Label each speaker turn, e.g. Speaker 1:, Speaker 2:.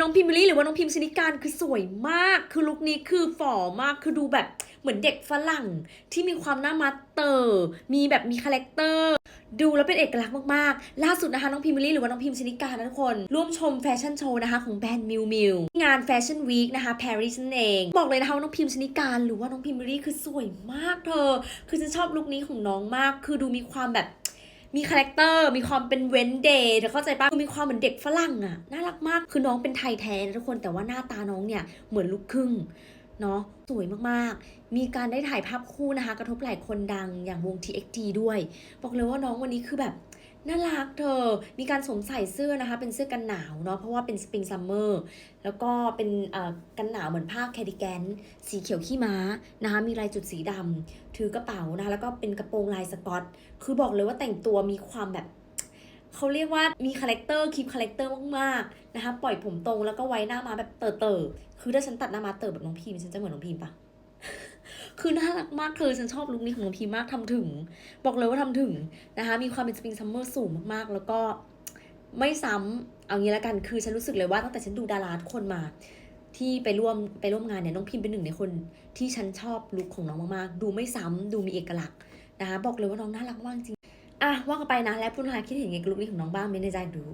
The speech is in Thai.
Speaker 1: น้องพิมพ์ลี่หรือว่าน้องพิมพ์ชนิการคือสวยมาก คือลุคนี้คือฝ่อมาก คือดูแบบเหมือนเด็กฝรั่งที่มีความหน้ามัดเตอร์ มีแบบมีคาแรคเตอร์ ดูแล้วเป็นเอกลักษณ์มากๆ ล่าสุดนะคะน้องพิมพ์มิลลี่หรือว่าน้องพิมพ์ชนิการนะทุกคน ร่วมชมแฟชั่นโชว์นะคะของแบรนด์มิวมิวงานแฟชั่นวีคนะคะปารีสนั่นเอง บอกเลยนะคะว่าน้องพิมพ์ชนิการหรือว่าน้องพิมพ์มิลลี่คือสวยมากเธอ คือฉันชอบลุคนี้ของน้องมาก คือดูมีความแบบ มีคาแรคเตอร์มีความเป็นเวนเดย์เธอเข้าใจปะคือมีความเหมือนเด็กฝรั่งอะน่ารักมากคือน้องเป็นไทยแท้นะทุกคนแต่ว่าหน้าตาน้องเนี่ยเหมือนลูกครึ่ง เนาะสวยมากๆ มีการได้ถ่ายภาพคู่นะคะ กระทบหล่คนดังอย่างวง TXT ด้วย บอกเลยว่าน้องวันนี้คือแบบน่ารักเธอ มีการสวมใส่เสื้อนะคะ เป็นเสื้อกันหนาวเนาะ เพราะว่าเป็นสปริงซัมเมอร์ แล้วก็เป็นอ่อกันหนาวเหมือนผ้าแคดิแกน สีเขียวขี้ม้านะคะ มีลายจุดสีดำถือกระเป๋านะคะ แล้วก็เป็นกระโปรงลายสกอต คือบอกเลยว่าแต่งตัวมีความแบบ เขาเรียกว่ามีคาแรคเตอร์คีปคาแรคเตอร์มากๆนะคะปล่อยผมตรงแล้วก็ไว้หน้ามาแบบเต๋อๆคือถ้าฉันตัดหน้ามาเต๋อแบบน้องพิมฉันจะเหมือนน้องพิมปะคือน่ารักมากเธอฉันชอบลุคนี้ของน้องพิมมากทำถึง บอกเลยว่าทำถึงนะคะมีความเป็นสปริงซัมเมอร์สูงมากๆ แล้วก็ไม่ซ้ำเอางี้ละกันคือฉันรู้สึกเลยว่าตั้งแต่ฉันดูดาราทุกคนมา ที่ไปร่วมไปร่วมงานเนี่ยน้องพิมเป็นหนึ่งในคนที่ฉันชอบลุคของน้องมากๆ ดูไม่ซ้ำดูมีเอกลักษณ์นะคะบอกเลยว่าน้องน่ารักมากจริง อะว่ากันไปนะ แล้วผู้นาคิดเห็นไงกับลุคนี้ของน้องบ้างไม่ในใจดู